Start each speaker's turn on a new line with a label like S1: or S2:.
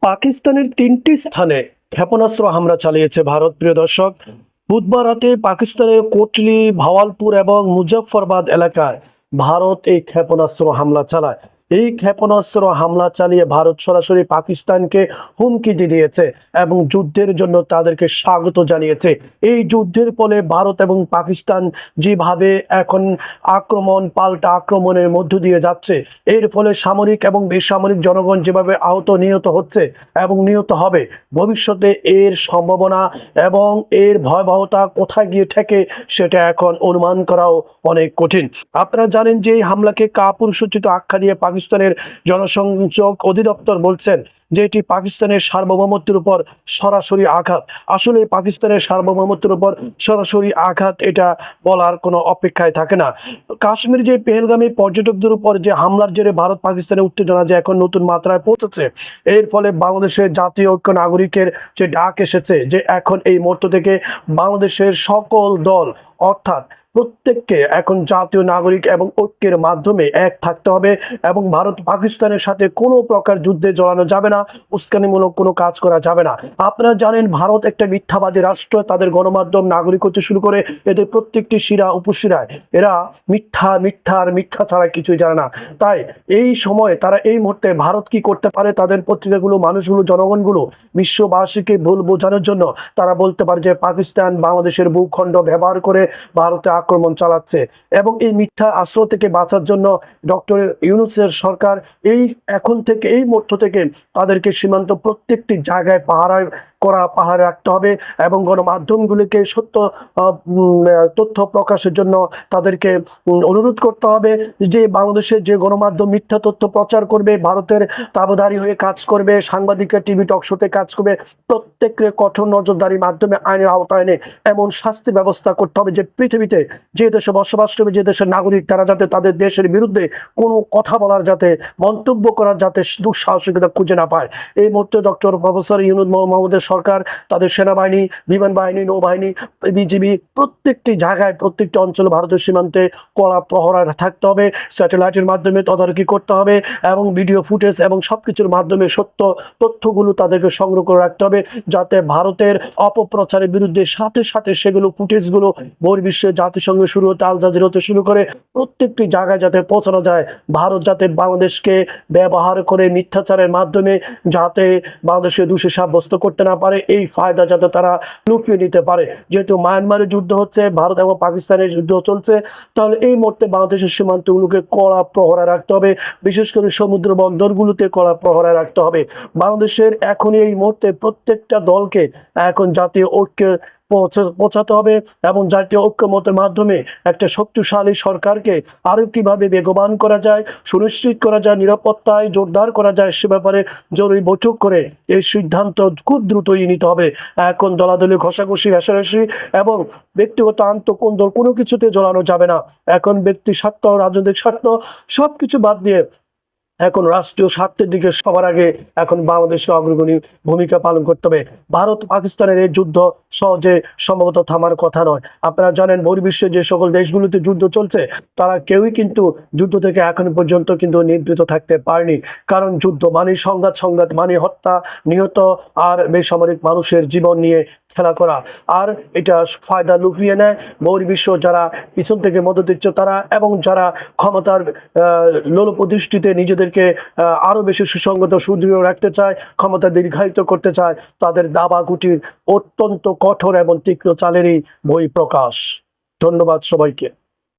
S1: পাকিস্তানের তিনটি স্থানে ক্ষেপণাস্ত্র হামলা চালিয়েছে ভারত, প্রিয় দর্শক। বুধবার রাতে পাকিস্তানের কোটলি, ভাওয়ালপুর এবং মুজফ্ফরবাদ এলাকায় ভারত এই ক্ষেপণাস্ত্র হামলা চালায়। এই ক্ষেপণাস্ত্র হামলা চালিয়ে ভারত সরাসরি পাকিস্তানকে হুমকি দিয়েছে এবং যুদ্ধের জন্য তাদেরকে স্বাগত জানিয়েছে। এই যুদ্ধের ফলে ভারত এবং পাকিস্তান যেভাবে এখন আক্রমণ, পাল্টা আক্রমণের মধ্য দিয়ে যাচ্ছে, এর ফলে সামরিক এবং বেসামরিক জনগণ যেভাবে আহত নিহত হচ্ছে এবং নিহত হবে, ভবিষ্যতে এর সম্ভাবনা এবং এর ভয়াবহতা কোথায় গিয়ে ঠেকে সেটা এখন অনুমান করাও অনেক কঠিন। আপনারা জানেন যে এই হামলাকে কাপুরুষোচিত আখ্যা দিয়ে পাকিস্তানের জনসংযোগ অধিদপ্তর বলছেন যে এটি পাকিস্তানের সার্বভৌমত্বের উপর সরাসরি আঘাত। আসলে পাকিস্তানের সার্বভৌমত্বের উপর সরাসরি আঘাত এটা বলার কোনো অপেক্ষায় থাকে না। কাশ্মীর যে পেহেলগামী পর্যটকদের উপর যে হামলার জেরে ভারত পাকিস্তানের উত্তেজনা যে এখন নতুন মাত্রায় পৌঁছেছে, এর ফলে বাংলাদেশের জাতীয় ঐক্য নাগরিকের যে ডাক এসেছে যে এখন এই মুহূর্ত থেকে বাংলাদেশের সকল দল, অর্থাৎ প্রত্যেককে এখন জাতীয় নাগরিক এবং ঐক্যের মাধ্যমে এক থাকতে হবে এবং ভারত পাকিস্তানের সাথে কোনো প্রকার যুদ্ধে জড়ানো যাবে না, উস্কানিমূলক কোনো কাজ করা যাবে না। আপনারা জানেন, ভারত একটা মিথ্যাবাদী রাষ্ট্র, তাদের গণমাধ্যম, নাগরিক হতে শুরু করে এদের প্রত্যেকটি শিরা উপশিরায়। এরা মিথ্যা মিথ্যা আর মিথ্যা ছাড়া কিছুই জানে না। তাই এই সময়ে তারা এই মুহূর্তে ভারত কি করতে পারে, তাদের পত্রিকাগুলো, মানুষগুলো, জনগণগুলো, বিশ্ববাসীকে ভুল বোঝানোর জন্য তারা বলতে পারে যে, পাকিস্তান বাংলাদেশের ভূখণ্ড ব্যবহার করে ভারতে আক্রমণ চালাচ্ছে এবং এই মিথ্যা আশ্রয় থেকে বাঁচার জন্য ডক্টর ইউনুসের সরকার এই এখন থেকে, এই মধ্য থেকে তাদেরকে সীমান্ত প্রত্যেকটি জায়গায় পাহারায় করা পাহাড়ে রাখতে হবে এবং গণমাধ্যমগুলিকে সত্য তথ্য প্রকাশের জন্য তাদেরকে অনুরোধ করতে হবে যে বাংলাদেশের যে গণমাধ্যম মিথ্যা তথ্য প্রচার করবে, ভারতের তাবদারি হয়ে কাজ করবে, সাংবাদিকরা টিভি টক শোতে কাজ করবে, প্রত্যেককে কঠোর নজরদারির মাধ্যমে আইনের আওতায় এনে এমন শাস্তি ব্যবস্থা করতে হবে যে পৃথিবীতে যে দেশে বসবাস করবে, যে দেশের নাগরিক, তারা যাতে তাদের দেশের বিরুদ্ধে কোনো কথা বলার যাতে, মন্তব্য করার যাতে দুঃসাহসিকতা খুঁজে না পায়। এই মুহূর্তে ডক্টর প্রফেসর ইউনুদ মোহাম্মদের সরকার, তাদের সেনাবাহিনী বিমান বাহিনী নৌবাহিনী, বিজিবি, প্রত্যেকটি জায়গায়, প্রত্যেকটি অঞ্চলে ভারতের সীমান্তে কড়া প্রহরা থাকতে হবে। স্যাটেলাইটের মাধ্যমে তদারকি করতে হবে এবং ভিডিও ফুটেজ এবং সব কিছুর মাধ্যমে সত্য তথ্যগুলো তাদেরকে সংগ্রহ করে রাখতে হবে যাতে ভারতের অপপ্রচারের বিরুদ্ধে সাথে সাথে সেগুলো ফুটেজগুলো বহির্বিশ্বে জাতিসংঘ শুরু হতে, আল জাজির হতে শুরু করে প্রত্যেকটি জায়গায় যাতে পৌঁছানো যায়। ভারত যাতে বাংলাদেশকে ব্যবহার করে মিথ্যাচারের মাধ্যমে যাতে বাংলাদেশকে দোষী সাব্যস্ত করতে না পারে এই ফায়দা যাতে তারা লুকিয়ে নিতে পারে। যেহেতু মায়ানমারের যুদ্ধ হচ্ছে, ভারত এবং পাকিস্তানের যুদ্ধ চলছে, তাহলে এই মুহূর্তে বাংলাদেশের সীমান্তগুলোকে কড়া প্রহরা রাখতে হবে। বিশেষ করে সমুদ্র বন্দরগুলোতে কড়া প্রহরা রাখতে হবে। বাংলাদেশের এখনই এই মুহূর্তে প্রত্যেকটা দলকে, এখন জাতীয় ঐক্য পৌঁছা- পৌঁছাতে হবে এবং জাতীয় ঐক্যমতের মাধ্যমে একটা শক্তিশালী সরকারকে আরও কীভাবে বেগবান করা যায়, সুনিশ্চিত করা যায়, নিরাপত্তায় জোরদার করা যায় সে ব্যাপারে জরুরি বৈঠক করে এই সিদ্ধান্ত খুব দ্রুতই নিতে হবে। এখন দলাদলি, ঘষাঘষি রেশারেশি এবং ব্যক্তিগত আন্তঃকন্দল কোনো কিছুতে জড়ানো যাবে না। এখন ব্যক্তি স্বার্থ, রাজনৈতিক স্বার্থ সব কিছু বাদ দিয়ে এখন রাষ্ট্রীয় স্বার্থের দিকে সবার আগে এখন বাংলাদেশকে অগ্রগণী ভূমিকা পালন করতে হবে। ভারত পাকিস্তানের এই যুদ্ধ সহজে সম্ভবত থামার কথা নয়। আপনারা জানেন বহির্বিশ্বে যে সকল দেশগুলোতে যুদ্ধ চলছে, তারা কেউই কিন্তু যুদ্ধ থেকে এখন পর্যন্ত কিন্তু নিবৃত থাকতে পারেনি। কারণ যুদ্ধ মানে সংঘাত সংঘাত মানে হত্যা, নিহত আর বেসামরিক মানুষের জীবন নিয়ে খেলা করা। আর এটা ফায়দা লুকিয়ে নেয়। বহির্বিশ্ব যারা পিছন থেকে মদত দিচ্ছ তারা এবং যারা ক্ষমতার লোল প্রতিষ্ঠিতে নিজেদেরকে আরও বেশি সুসংগত সুদৃঢ় রাখতে চায়, ক্ষমতা দীর্ঘায়িত করতে চায়, তাদের দাবা গুটির অত্যন্ত কঠোর এবং তীক্ষ্ণ চালেরই বই প্রকাশ ধন্যবাদ সবাইকে।